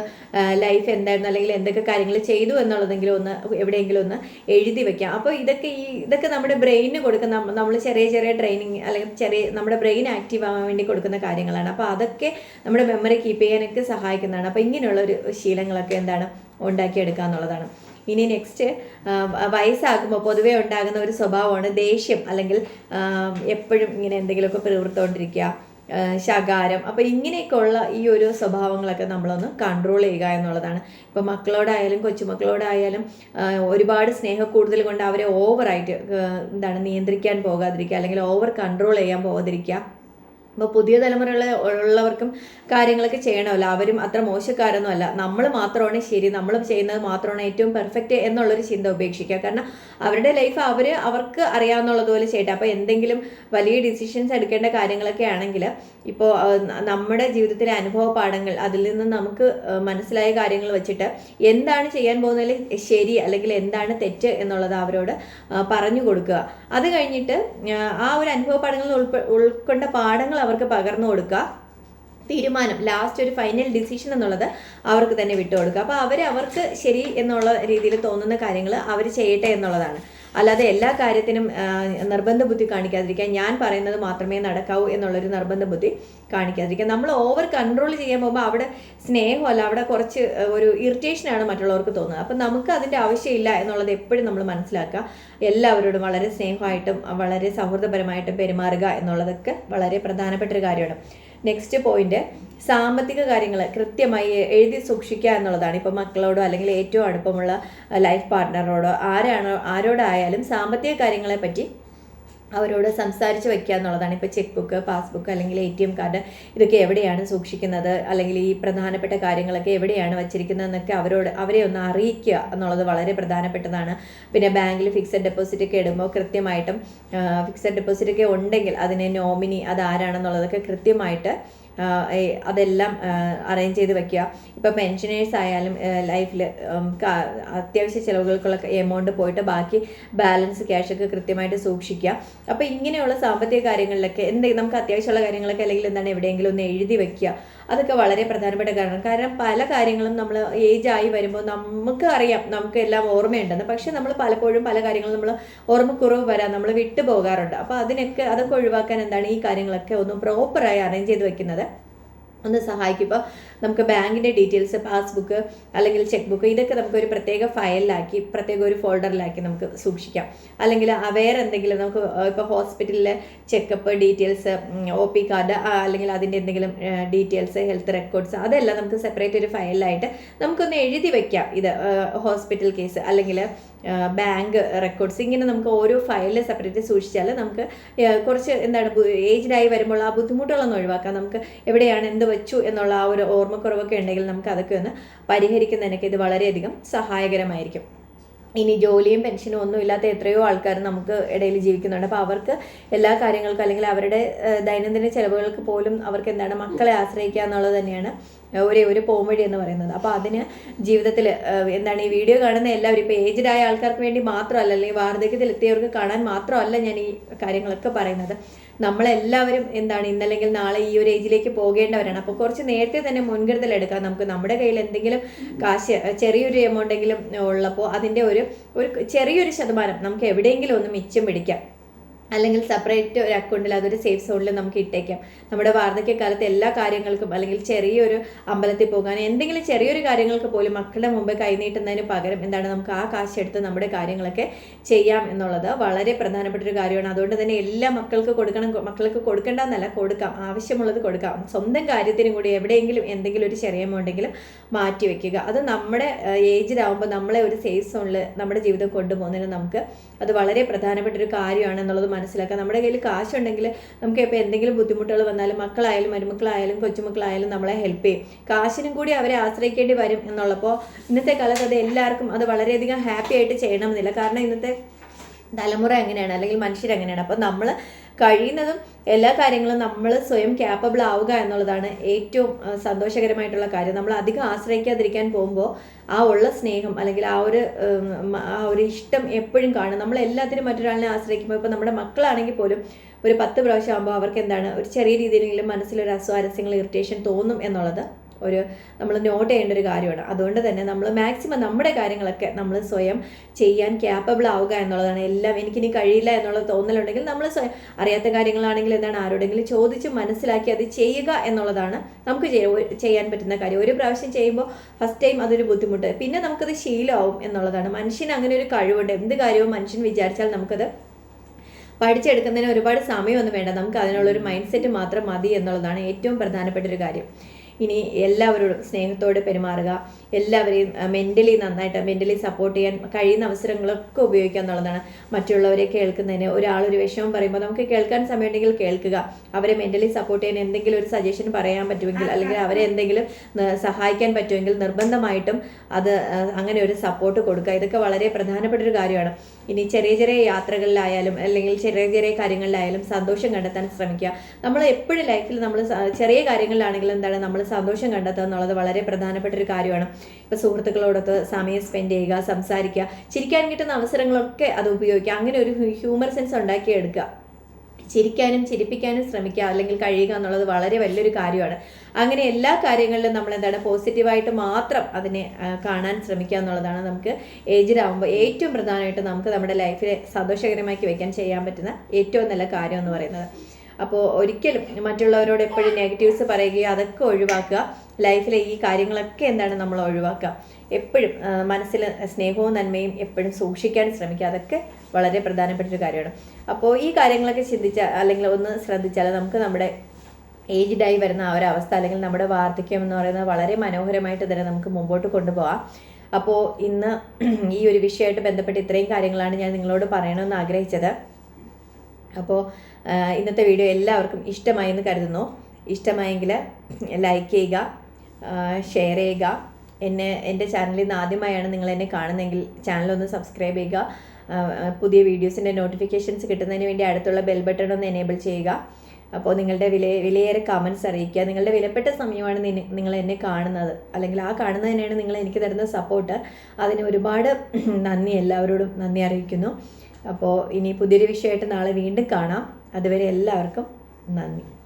ലൈഫ് എന്തായിരുന്നു? അല്ലെങ്കിൽ എന്തൊക്കെ കാര്യങ്ങൾ ചെയ്തു എന്നുള്ളതെങ്കിലും ഒന്ന് എവിടെയെങ്കിലും ഒന്ന് എഴുതി വെക്കാം. അപ്പോൾ ഇതൊക്കെ ഈ ഇതൊക്കെ നമ്മുടെ ബ്രെയിനിന് കൊടുക്കുന്ന നമ്മൾ ചെറിയ ചെറിയ ട്രെയിനിങ് അല്ലെങ്കിൽ ചെറിയ നമ്മുടെ ബ്രെയിൻ ആക്റ്റീവ് ആവാൻ വേണ്ടി കൊടുക്കുന്ന കാര്യങ്ങളാണ്. അപ്പോൾ അതൊക്കെ നമ്മുടെ മെമ്മറി കീപ്പ് ചെയ്യാനൊക്കെ സഹായിക്കുന്നതാണ്. അപ്പോൾ ഇങ്ങനെയുള്ള ഒരു ശീലങ്ങളൊക്കെ എന്താണ് ഉണ്ടാക്കിയെടുക്കുക എന്നുള്ളതാണ്. ഇനി നെക്സ്റ്റ് വയസ്സാകുമ്പോൾ പൊതുവേ ഉണ്ടാകുന്ന ഒരു സ്വഭാവമാണ് ദേഷ്യം. അല്ലെങ്കിൽ എപ്പോഴും ഇങ്ങനെ എന്തെങ്കിലുമൊക്കെ പ്രവൃത്തോണ്ടിരിക്കുക ശകാരം. അപ്പോൾ ഇങ്ങനെയൊക്കെയുള്ള ഈ ഒരു സ്വഭാവങ്ങളൊക്കെ നമ്മളൊന്ന് കൺട്രോൾ ചെയ്യുക എന്നുള്ളതാണ്. ഇപ്പോൾ മക്കളോടായാലും കൊച്ചുമക്കളോടായാലും ഒരുപാട് സ്നേഹക്കൂടുതൽ കൊണ്ട് അവരെ ഓവറായിട്ട് എന്താണ് നിയന്ത്രിക്കാൻ പോകാതിരിക്കുക അല്ലെങ്കിൽ ഓവർ കൺട്രോൾ ചെയ്യാൻ പോകാതിരിക്കുക. ഇപ്പോൾ പുതിയ തലമുറയുള്ള ഉള്ളവർക്കും കാര്യങ്ങളൊക്കെ ചെയ്യണമല്ലോ. അവരും അത്ര മോശക്കാരൊന്നും അല്ല നമ്മൾ മാത്രമാണ് ശരി നമ്മൾ ചെയ്യുന്നത് മാത്രമാണ് ഏറ്റവും പെർഫെക്റ്റ് എന്നുള്ളൊരു ചിന്ത ഉപേക്ഷിക്കുക. കാരണം അവരുടെ ലൈഫ് അവർ അവർക്ക് അറിയാവുന്നുള്ളതുപോലെ ചെയ്യട്ടെ. അപ്പോൾ എന്തെങ്കിലും വലിയ ഡിസിഷൻസ് എടുക്കേണ്ട കാര്യങ്ങളൊക്കെ ആണെങ്കിൽ ഇപ്പോൾ നമ്മുടെ ജീവിതത്തിലെ അനുഭവ പാഠങ്ങൾ അതിൽ നിന്ന് നമുക്ക് മനസ്സിലായ കാര്യങ്ങൾ വെച്ചിട്ട് എന്താണ് ചെയ്യാൻ പോകുന്നതിൽ ശരി അല്ലെങ്കിൽ എന്താണ് തെറ്റ് എന്നുള്ളത് അവരോട് പറഞ്ഞു കൊടുക്കുക. അത് കഴിഞ്ഞിട്ട് ആ ഒരു അനുഭവ പാഠങ്ങളിൽ ഉൾക്കൊണ്ട പാഠങ്ങൾ അവർക്ക് പകർന്നു കൊടുക്കുക. തീരുമാനം ലാസ്റ്റ് ഒരു ഫൈനൽ ഡിസിഷൻ എന്നുള്ളത് അവർക്ക് തന്നെ വിട്ടുകൊടുക്കുക. അപ്പോൾ അവർ അവർക്ക് ശരി എന്നുള്ള രീതിയിൽ തോന്നുന്ന കാര്യങ്ങൾ അവർ ചെയ്യട്ടെ എന്നുള്ളതാണ്. അല്ലാതെ എല്ലാ കാര്യത്തിനും നിർബന്ധ ബുദ്ധി കാണിക്കാതിരിക്കാൻ ഞാൻ പറയുന്നത് മാത്രമേ നടക്കാവൂ എന്നുള്ളൊരു നിർബന്ധ ബുദ്ധി കാണിക്കാതിരിക്കുക നമ്മൾ ഓവർ കൺട്രോൾ ചെയ്യാൻ പോകുമ്പോൾ അവിടെ സ്നേഹമല്ല അവിടെ കുറച്ച് ഒരു ഇറിറ്റേഷനാണ് മറ്റുള്ളവർക്ക് തോന്നുന്നത്. അപ്പം നമുക്ക് അതിന്റെ ആവശ്യമില്ല എന്നുള്ളത് എപ്പോഴും നമ്മൾ മനസ്സിലാക്കുക. എല്ലാവരോടും വളരെ സ്നേഹമായിട്ടും വളരെ സൗഹൃദപരമായിട്ടും പെരുമാറുക എന്നുള്ളതൊക്കെ വളരെ പ്രധാനപ്പെട്ട ഒരു കാര്യമാണ്. നെക്സ്റ്റ് പോയിന്റ് സാമ്പത്തിക കാര്യങ്ങൾ കൃത്യമായി എഴുതി സൂക്ഷിക്കുക എന്നുള്ളതാണ്. ഇപ്പോൾ മക്കളോടോ അല്ലെങ്കിൽ ഏറ്റവും അടുപ്പമുള്ള ലൈഫ് പാർട്ട്ണറോടോ ആരാണോ ആരോടായാലും സാമ്പത്തിക കാര്യങ്ങളെ പറ്റി അവരോട് സംസാരിച്ച് വയ്ക്കുക എന്നുള്ളതാണ്. ഇപ്പോൾ ചെക്ക് ബുക്ക് പാസ്ബുക്ക് അല്ലെങ്കിൽ എ ടി എം കാർഡ് ഇതൊക്കെ എവിടെയാണ് സൂക്ഷിക്കുന്നത്? അല്ലെങ്കിൽ ഈ പ്രധാനപ്പെട്ട കാര്യങ്ങളൊക്കെ എവിടെയാണ് വച്ചിരിക്കുന്നതെന്നൊക്കെ അവരോട് അവരെ ഒന്ന് അറിയിക്കുക എന്നുള്ളത് വളരെ പ്രധാനപ്പെട്ടതാണ്. പിന്നെ ബാങ്കിൽ ഫിക്സഡ് ഡെപ്പോസിറ്റ് ഒക്കെ ഇടുമ്പോൾ കൃത്യമായിട്ടും ഫിക്സഡ് ഡെപ്പോസിറ്റ് ഒക്കെ ഉണ്ടെങ്കിൽ അതിനെ നോമിനി അത് ആരാണെന്നുള്ളതൊക്കെ കൃത്യമായിട്ട് അതെല്ലാം അറേഞ്ച് ചെയ്ത് വെക്കുക. ഇപ്പോൾ പെൻഷനേഴ്സ് ആയാലും ലൈഫിൽ അത്യാവശ്യ ചിലവുകൾക്കുള്ള എമൗണ്ട് പോയിട്ട് ബാക്കി ബാലൻസ് ക്യാഷൊക്കെ കൃത്യമായിട്ട് സൂക്ഷിക്കുക. അപ്പോൾ ഇങ്ങനെയുള്ള സാമ്പത്തിക കാര്യങ്ങളിലൊക്കെ എന്തെങ്കിലും നമുക്ക് അത്യാവശ്യമുള്ള കാര്യങ്ങളൊക്കെ അല്ലെങ്കിൽ എന്താണ് എവിടെയെങ്കിലും ഒന്ന് എഴുതി വെക്കുക. അതൊക്കെ വളരെ പ്രധാനപ്പെട്ട കാരണം. കാരണം പല കാര്യങ്ങളും നമ്മൾ ഏജ് ആയി വരുമ്പോൾ നമുക്ക് അറിയാം നമുക്ക് എല്ലാം ഓർമ്മയുണ്ടെന്ന്. പക്ഷെ നമ്മൾ പലപ്പോഴും പല കാര്യങ്ങളും നമ്മൾ ഓർമ്മക്കുറവ് വരാൻ നമ്മൾ വിട്ടു പോകാറുണ്ട്. അപ്പോൾ അതിനൊക്കെ അതൊക്കെ ഒഴിവാക്കാൻ എന്താണ് ഈ കാര്യങ്ങളൊക്കെ ഒന്ന് പ്രോപ്പറായി അറേഞ്ച് ചെയ്ത് വെക്കുന്നത്? ഒന്ന് സഹായിക്കും ഇപ്പോൾ നമുക്ക് ബാങ്കിന്റെ ഡീറ്റെയിൽസ് പാസ്ബുക്ക് അല്ലെങ്കിൽ ചെക്ക് ബുക്ക് ഇതൊക്കെ നമുക്ക് ഒരു പ്രത്യേക ഫയലിലാക്കി പ്രത്യേക ഒരു ഫോൾഡറിലാക്കി നമുക്ക് സൂക്ഷിക്കാം. അല്ലെങ്കിൽ വേറെ എന്തെങ്കിലും നമുക്ക് ഇപ്പോൾ ഹോസ്പിറ്റലിലെ checkup details O P card അല്ലെങ്കിൽ അതിന്റെ എന്തെങ്കിലും ഡീറ്റെയിൽസ് ഹെൽത്ത് റെക്കോർഡ്സ് അതെല്ലാം നമുക്ക് സെപ്പറേറ്റ് ഒരു ഫയലിലായിട്ട് നമുക്കൊന്ന് എഴുതി വെക്കാം. ഇത് ഹോസ്പിറ്റൽ കേസ് അല്ലെങ്കിൽ ബാങ്ക് റെക്കോർഡ്സ് ഇങ്ങനെ നമുക്ക് ഓരോ ഫയലിൽ സെപ്പറേറ്റ് സൂക്ഷിച്ചാൽ നമുക്ക് കുറച്ച് എന്താണ് ഏജ്ഡായി വരുമ്പോൾ ആ ബുദ്ധിമുട്ടുകളൊന്നും ഒഴിവാക്കാം. നമുക്ക് എവിടെയാണ് എന്ത് വെച്ചു എന്നുള്ള ആ ഒരു ഓർമ്മക്കുറവൊക്കെ ഉണ്ടെങ്കിൽ നമുക്ക് അതൊക്കെ ഒന്ന് പരിഹരിക്കുന്നതിനൊക്കെ ഇത് വളരെയധികം സഹായകരമായിരിക്കും. ഇനി ജോലിയും പെൻഷനും ഒന്നും ഇല്ലാത്ത എത്രയോ ആൾക്കാർ നമുക്ക് ഇടയിൽ ജീവിക്കുന്നുണ്ട്. അപ്പോൾ അവർക്ക് എല്ലാ കാര്യങ്ങൾക്കും അല്ലെങ്കിൽ അവരുടെ ദൈനംദിന ചിലവുകൾക്ക് പോലും അവർക്ക് എന്താണ് മക്കളെ ആശ്രയിക്കുക എന്നുള്ളത് തന്നെയാണ് ഒരേ ഒരു പോംവഴി എന്ന് പറയുന്നത്. അപ്പോൾ അതിന് ജീവിതത്തിൽ എന്താണ് ഈ വീഡിയോ കാണുന്ന എല്ലാവരും ഇപ്പോൾ ഏജ്ഡ് ആയ ആൾക്കാർക്ക് വേണ്ടി മാത്രമല്ല അല്ലെങ്കിൽ വാർദ്ധക്യത്തിൽ എത്തിയവർക്ക് കാണാൻ മാത്രമല്ല ഞാൻ ഈ കാര്യങ്ങളൊക്കെ പറയുന്നത്. നമ്മളെല്ലാവരും എന്താണ് ഇന്നല്ലെങ്കിൽ നാളെ ഈ ഒരു ഏജിലേക്ക് പോകേണ്ടവരാണ്. അപ്പോൾ കുറച്ച് നേരത്തെ തന്നെ മുൻകരുതൽ എടുക്കാം നമുക്ക് നമ്മുടെ കയ്യിൽ എന്തെങ്കിലും കാശ് ചെറിയൊരു എമൗണ്ടെങ്കിലും ഉള്ളപ്പോൾ അതിന്റെ ഒരു ഒരു ചെറിയൊരു ശതമാനം നമുക്ക് എവിടെയെങ്കിലും ഒന്ന് മിച്ചം പിടിക്കാം. അല്ലെങ്കിൽ സെപ്പറേറ്റ് ഒരു അക്കൗണ്ടിൽ അതൊരു സേഫ് സോണിൽ നമുക്ക് ഇട്ടേക്കാം. നമ്മുടെ വാർദ്ധക്യകാലത്ത് എല്ലാ കാര്യങ്ങൾക്കും അല്ലെങ്കിൽ ചെറിയൊരു അമ്പലത്തിൽ പോകാൻ എന്തെങ്കിലും ചെറിയൊരു കാര്യങ്ങൾക്ക് പോലും മക്കളുടെ മുമ്പ് കൈനീട്ടുന്നതിന് പകരം എന്താണ് നമുക്ക് ആ കാശ് എടുത്ത് നമ്മുടെ കാര്യങ്ങളൊക്കെ ചെയ്യാം എന്നുള്ളത് വളരെ പ്രധാനപ്പെട്ട ഒരു കാര്യമാണ്. അതുകൊണ്ട് തന്നെ എല്ലാ മക്കൾക്ക് കൊടുക്കണം മക്കൾക്ക് കൊടുക്കേണ്ടെന്നല്ല കൊടുക്കാം. ആവശ്യമുള്ളത് കൊടുക്കാം. സ്വന്തം കാര്യത്തിനും കൂടി എവിടെയെങ്കിലും എന്തെങ്കിലും ഒരു ചെറിയ എമൗണ്ടെങ്കിലും മാറ്റി വെക്കുക. അത് നമ്മുടെ ഏജിലാവുമ്പോൾ നമ്മളെ ഒരു സേഫ് സോണിൽ നമ്മുടെ ജീവിതം കൊണ്ടുപോകുന്നതിന് നമുക്ക് അത് വളരെ പ്രധാനപ്പെട്ട ഒരു കാര്യമാണ് എന്നുള്ളത് മനസ്സിലാക്കുക നമ്മുടെ കയ്യിൽ കാശുണ്ടെങ്കിൽ നമുക്ക് ഇപ്പോൾ എന്തെങ്കിലും ബുദ്ധിമുട്ടുകൾ വന്നാലും മക്കളായാലും മരുമക്കളായാലും കൊച്ചുമക്കളായാലും നമ്മളെ ഹെൽപ്പ് ചെയ്യും. കാശിനും കൂടി അവരെ ആശ്രയിക്കേണ്ടി വരും എന്നുള്ളപ്പോൾ ഇന്നത്തെ കാലത്ത് അത് എല്ലാവർക്കും അത് വളരെയധികം ഹാപ്പി ആയിട്ട് ചെയ്യണമെന്നില്ല കാരണം ഇന്നത്തെ തലമുറ എങ്ങനെയാണ്? അല്ലെങ്കിൽ മനുഷ്യരെങ്ങനെയാണ് അപ്പോൾ നമ്മൾ കഴിയുന്നതും എല്ലാ കാര്യങ്ങളും നമ്മൾ സ്വയം ക്യാപ്പബിൾ ആവുക എന്നുള്ളതാണ് ഏറ്റവും സന്തോഷകരമായിട്ടുള്ള കാര്യം. നമ്മൾ അധികം ആശ്രയിക്കാതിരിക്കാൻ പോകുമ്പോൾ ആ ഉള്ള സ്നേഹം അല്ലെങ്കിൽ ആ ഒരു ആ ഒരു ഇഷ്ടം എപ്പോഴും കാണും. നമ്മൾ എല്ലാത്തിനും മറ്റൊരാളിനെ ആശ്രയിക്കുമ്പോൾ ഇപ്പോൾ നമ്മുടെ മക്കളാണെങ്കിൽ പോലും ഒരു പത്ത് പ്രാവശ്യം ആകുമ്പോൾ അവർക്ക് എന്താണ് ഒരു ചെറിയ രീതിയിലെങ്കിലും മനസ്സിലൊരു അസ്വാരസ്യങ്ങൾ ഇറിറ്റേഷൻ തോന്നും എന്നുള്ളത് ഒരു നമ്മൾ നോട്ട് ചെയ്യേണ്ട ഒരു കാര്യമാണ്. അതുകൊണ്ട് തന്നെ നമ്മൾ മാക്സിമം നമ്മുടെ കാര്യങ്ങളൊക്കെ നമ്മൾ സ്വയം ചെയ്യാൻ ക്യാപ്പബിൾ ആവുക എന്നുള്ളതാണ്. എല്ലാം എനിക്കിനി കഴിയില്ല എന്നുള്ള തോന്നലുണ്ടെങ്കിൽ നമ്മൾ സ്വയം അറിയാത്ത കാര്യങ്ങളാണെങ്കിൽ എന്താണ് ആരോടെങ്കിലും ചോദിച്ച് മനസ്സിലാക്കി അത് ചെയ്യുക എന്നുള്ളതാണ് നമുക്ക് ചെയ്യാൻ പറ്റുന്ന കാര്യം. ഒരു പ്രാവശ്യം ചെയ്യുമ്പോൾ ഫസ്റ്റ് ടൈം അതൊരു ബുദ്ധിമുട്ട്. പിന്നെ നമുക്കത് ശീലമാവും എന്നുള്ളതാണ്. മനുഷ്യന് അങ്ങനെ ഒരു കഴിവുണ്ട്. എന്ത് കാര്യവും മനുഷ്യൻ വിചാരിച്ചാൽ നമുക്കത് പഠിച്ചെടുക്കുന്നതിന് ഒരുപാട് സമയമൊന്നും വേണ്ട. നമുക്ക് അതിനുള്ളൊരു മൈൻഡ് സെറ്റ് മാത്രം മതി എന്നുള്ളതാണ് ഏറ്റവും പ്രധാനപ്പെട്ട ഒരു കാര്യം. ഇനി എല്ലാവരോടും സ്നേഹത്തോടെ പെരുമാറുക. എല്ലാവരെയും മെന്റലി നന്നായിട്ട് മെന്റലി സപ്പോർട്ട് ചെയ്യാൻ കഴിയുന്ന അവസരങ്ങളൊക്കെ ഉപയോഗിക്കുക എന്നുള്ളതാണ്. മറ്റുള്ളവരെ കേൾക്കുന്നതിന് ഒരാളൊരു വിഷമം പറയുമ്പോൾ നമുക്ക് കേൾക്കാൻ സമയമുണ്ടെങ്കിൽ കേൾക്കുക. അവരെ മെന്റലി സപ്പോർട്ട് ചെയ്യാൻ എന്തെങ്കിലും ഒരു സജഷൻ പറയാൻ പറ്റുമെങ്കിൽ അല്ലെങ്കിൽ അവരെ എന്തെങ്കിലും സഹായിക്കാൻ പറ്റുമെങ്കിൽ നിർബന്ധമായിട്ടും അത് അങ്ങനെ ഒരു സപ്പോർട്ട് കൊടുക്കുക. ഇതൊക്കെ വളരെ പ്രധാനപ്പെട്ട ഒരു കാര്യമാണ്. ഇനി ചെറിയ ചെറിയ യാത്രകളിലായാലും അല്ലെങ്കിൽ ചെറിയ ചെറിയ കാര്യങ്ങളിലായാലും സന്തോഷം കണ്ടെത്താൻ ശ്രമിക്കുക. നമ്മൾ എപ്പോഴും ലൈഫിൽ നമ്മൾ ചെറിയ കാര്യങ്ങളിലാണെങ്കിലും എന്താണ് നമ്മൾ സന്തോഷം കണ്ടെത്തുക എന്നുള്ളത് വളരെ പ്രധാനപ്പെട്ട ഒരു കാര്യമാണ്. ഇപ്പോൾ സുഹൃത്തുക്കളോടൊത്ത് സമയം സ്പെൻഡ് ചെയ്യുക സംസാരിക്കുക ചിരിക്കാൻ കിട്ടുന്ന അവസരങ്ങളൊക്കെ അത് ഉപയോഗിക്കുക. അങ്ങനെ ഒരു ഹ്യൂമർ സെൻസ് ഉണ്ടാക്കിയെടുക്കുക. ചിരിക്കാനും ചിരിപ്പിക്കാനും ശ്രമിക്കുക അല്ലെങ്കിൽ കഴിയുക എന്നുള്ളത് വളരെ വലിയൊരു കാര്യമാണ്. അങ്ങനെ എല്ലാ കാര്യങ്ങളിലും നമ്മൾ എന്താണ് പോസിറ്റീവായിട്ട് മാത്രം അതിനെ കാണാൻ ശ്രമിക്കുക എന്നുള്ളതാണ് നമുക്ക് ഏജിലാവുമ്പോൾ ഏറ്റവും പ്രധാനമായിട്ട് നമുക്ക് നമ്മുടെ ലൈഫിനെ സന്തോഷകരമാക്കി വയ്ക്കാൻ ചെയ്യാൻ പറ്റുന്ന ഏറ്റവും നല്ല കാര്യം എന്ന് പറയുന്നത്. അപ്പോൾ ഒരിക്കലും മറ്റുള്ളവരോട് എപ്പോഴും നെഗറ്റീവ്സ് പറയുകയോ അതൊക്കെ ഒഴിവാക്കുക. ലൈഫിലെ ഈ കാര്യങ്ങളൊക്കെ എന്താണ് നമ്മൾ ഒഴിവാക്കുക. എപ്പോഴും മനസ്സിൽ സ്നേഹവും നന്മയും എപ്പോഴും സൂക്ഷിക്കാൻ ശ്രമിക്കുക. അതൊക്കെ വളരെ പ്രധാനപ്പെട്ട ഒരു കാര്യമാണ്. അപ്പോൾ ഈ കാര്യങ്ങളൊക്കെ ചിന്തിച്ചാൽ അല്ലെങ്കിൽ ഒന്ന് ശ്രദ്ധിച്ചാൽ നമുക്ക് നമ്മുടെ ഏജ്ഡായി വരുന്ന ആ ഒരു അവസ്ഥ അല്ലെങ്കിൽ നമ്മുടെ വാർദ്ധക്യം എന്ന് പറയുന്നത് വളരെ മനോഹരമായിട്ട് തന്നെ നമുക്ക് മുമ്പോട്ട് കൊണ്ടുപോകാം. അപ്പോൾ ഇന്ന് ഈ ഒരു വിഷയമായിട്ട് ബന്ധപ്പെട്ട് ഇത്രയും കാര്യങ്ങളാണ് ഞാൻ നിങ്ങളോട് പറയണമെന്ന് ആഗ്രഹിച്ചത്. അപ്പോൾ ഇന്നത്തെ വീഡിയോ എല്ലാവർക്കും ഇഷ്ടമായി എന്ന് കരുതുന്നു. ഇഷ്ടമായെങ്കിൽ ലൈക്ക് ചെയ്യുക ഷെയർ ചെയ്യുക. എന്നെ എന്റെ ചാനലിൽ നിന്ന് ആദ്യമായാണ് നിങ്ങൾ എന്നെ കാണുന്നതെങ്കിൽ ചാനലൊന്ന് സബ്സ്ക്രൈബ് ചെയ്യുക. പുതിയ വീഡിയോസിന്റെ നോട്ടിഫിക്കേഷൻസ് കിട്ടുന്നതിന് വേണ്ടി അടുത്തുള്ള ബെൽ ബട്ടൺ ഒന്ന് എനേബിൾ ചെയ്യുക. അപ്പോൾ നിങ്ങളുടെ വില വിലയേറെ കമൻസ് അറിയിക്കുക. നിങ്ങളുടെ വിലപ്പെട്ട സമയമാണ് നിങ്ങൾ എന്നെ കാണുന്നത്. അല്ലെങ്കിൽ ആ കാണുന്നത് തന്നെയാണ് നിങ്ങൾ എനിക്ക് തരുന്ന സപ്പോർട്ട് അതിന് ഒരുപാട് നന്ദി. എല്ലാവരോടും നന്ദി അറിയിക്കുന്നു. അപ്പോൾ ഇനി പുതിയൊരു വിഷയമായിട്ട് നാളെ വീണ്ടും കാണാം. അതുവരെ എല്ലാവർക്കും നന്ദി.